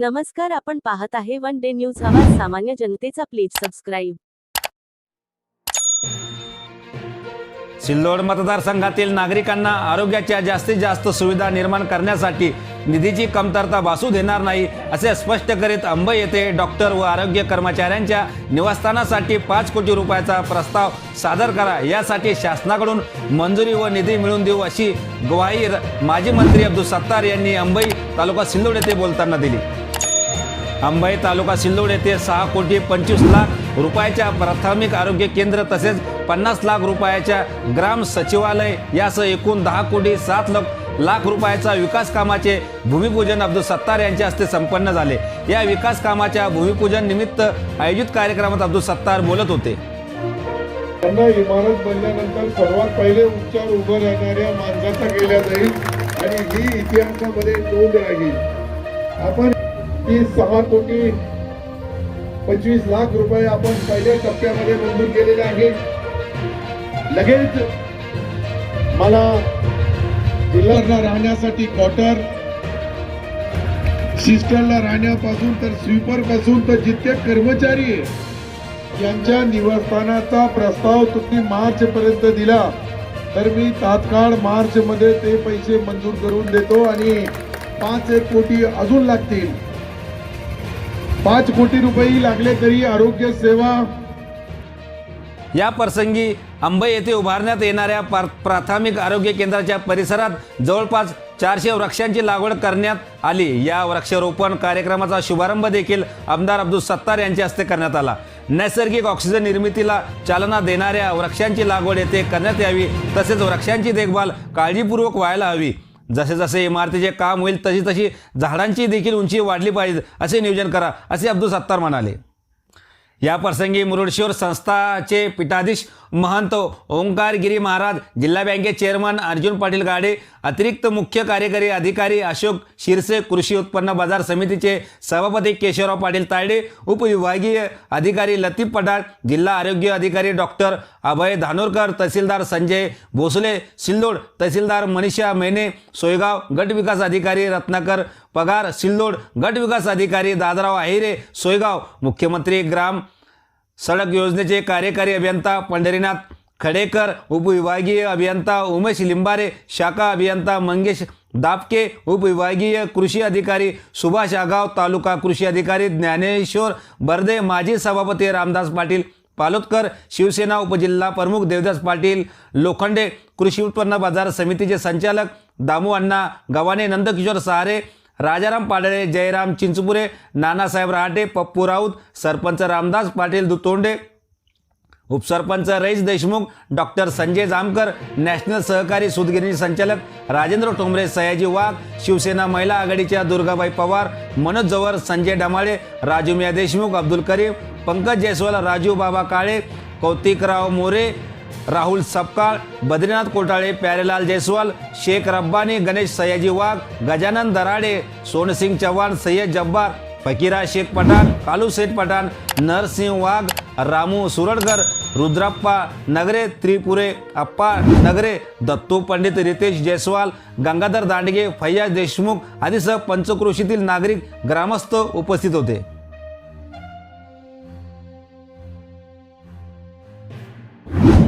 नमस्कार आपण पाहत आहे वन डे न्यूज. आवाज सामान्य जनतेचा प्लीज सबस्क्राईब. सिल्लोड मतदारसंघातील नागरिकांना आरोग्याच्या जास्तीत जास्त सुविधा निर्माण करण्यासाठी निधीची कमतरता भासू देणार नाही असे स्पष्ट करीत अंबई येथे डॉक्टर व आरोग्य कर्मचाऱ्यांच्या निवासस्थानासाठी पाच कोटी रुपयाचा प्रस्ताव सादर करा. यासाठी शासनाकडून मंजुरी व निधी मिळवून देऊ अशी ग्वाही माजी मंत्री अब्दुल सत्तार यांनी अंबई तालुका सिल्लोड येथे बोलताना दिली. अंबाई तालुका सिल्लोड येथे सहा कोटी पंचवीस लाख रुपयाच्या प्राथमिक आरोग्य केंद्र तसेच पन्नास लाख रुपयाच्या ग्राम सचिवालय यासह एकूण दहा कोटी सात लाख लाख रुपयाचा विकास कामाचे भूमिपूजन अब्दुल सत्तार यांच्या हस्ते संपन्न झाले. या विकास कामाच्या भूमिपूजन निमित्त आयोजित कार्यक्रमात अब्दुल सत्तार बोलत होते. त्यांना इमारत बनल्यानंतर सर्वात पहिले उपचार उभं राहणाऱ्या माणसाचा केला जाईल आणि ही इतिहासामध्ये नोंद राहील. आपण की सहा कोटी पंचवीस लाख रुपये आपण पहिल्या टप्प्यामध्ये मंजूर केलेले आहेत. लगेच मला जिल्ह्याला राहण्यासाठी क्वार्टर सिस्टरला राहण्यापासून तर स्वीपरपासून तर जितके कर्मचारी यांच्या निवासस्थानाचा प्रस्ताव तुम्ही मार्च पर्यंत दिला तर मी तात्काळ मार्च मध्ये ते पैसे मंजूर करून देतो आणि पाच एक कोटी अजून लागतील. पाच कोटी रुपये लागले तरी आरोग्य सेवा. या प्रसंगी अंबई येथे उभारण्यात येणाऱ्या प्राथमिक आरोग्य केंद्राच्या परिसरात जवळपास चारशे वृक्षांची लागवड करण्यात आली. या वृक्षारोपण कार्यक्रमाचा शुभारंभ देखील आमदार अब्दुल सत्तार यांच्या हस्ते करण्यात आला. नैसर्गिक ऑक्सिजन निर्मितीला चालना देणाऱ्या वृक्षांची लागवड येथे करण्यात यावी तसेच वृक्षांची देखभाल काळजीपूर्वक व्हायला हवी. जसे जसे इमारतीचे काम होईल तशी तशी झाडांची देखील उंची वाढली पाहिजे असे नियोजन करा असे अब्दुल सत्तार म्हणाले. या प्रसंगी मुरुडेश्वर संस्थाचे पीठाधीश महंत ओंकारगिरी महाराज जिल्हा बँके चेअरमन अर्जुन पाटील गाडे अतिरिक्त मुख्य कार्यकारी अधिकारी अशोक शिरसे कृषी उत्पन्न बाजार समितीचे सभापती केशवराव पाटील तायडे उपविभागीय अधिकारी लतीफ पठाण जिल्हा आरोग्य अधिकारी डॉक्टर अभय धानोरकर तहसीलदार संजय भोसले सिल्लोड तहसीलदार मनीषा मेने सोयगाव गट विकास अधिकारी रत्नाकर पगार सिल्लोड गट विकास अधिकारी दादराव आहिरे सोयगाव मुख्यमंत्री ग्राम सडक योजनेचे कार्यकारी अभियंता पंढरीनाथ खडेकर उपविभागीय अभियंता उमेश लिंबारे शाखा अभियंता मंगेश दापके उपविभागीय कृषी अधिकारी सुभाष आगाव तालुका कृषी अधिकारी ज्ञानेश्वर बर्दे माजी सभापती रामदास पाटील पालोदकर शिवसेना उपजिल्हा प्रमुख देवदास पाटील लोखंडे कृषी उत्पन्न बाजार समितीचे संचालक दामू अण्णा गव्हाणे नंदकिशोर सहारे राजाराम पाडळे जयराम चिंचपुरे नानासाहेब रहाटे पप्पू राऊत सरपंच रामदास पाटील दुतोंडे उपसरपंच रईस देशमुख डॉक्टर संजय जामकर नॅशनल सहकारी सूतगिरणी संचालक राजेंद्र ठोंबरे सयाजी वाघ शिवसेना महिला आघाडीच्या दुर्गाबाई पवार मनोज जवर संजय डमाळे राजू मिया देशमुख अब्दुल करीम पंकज जयस्वाल राजू बाबा काळे कौतिकराव मोरे राहुल सपकाळ बद्रीनाथ कोटाळे प्यारेलाल जयस्वाल शेख रब्बानी गणेश सयाजी वाघ गजानन दराडे सोनसिंग चव्हाण सय्यद जब्बार फकीरा शेख पठाण कालू सेठ पठाण नरसिंह वाघ रामू सुरडकर रुद्रप्पा नगरे त्रिपुरे अप्पा नगरे दत्तू पंडित रितेश जयस्वाल गंगाधर दांडगे फैयाज देशमुख आदीसह पंचक्रोशीतील नागरिक ग्रामस्थ उपस्थित होते.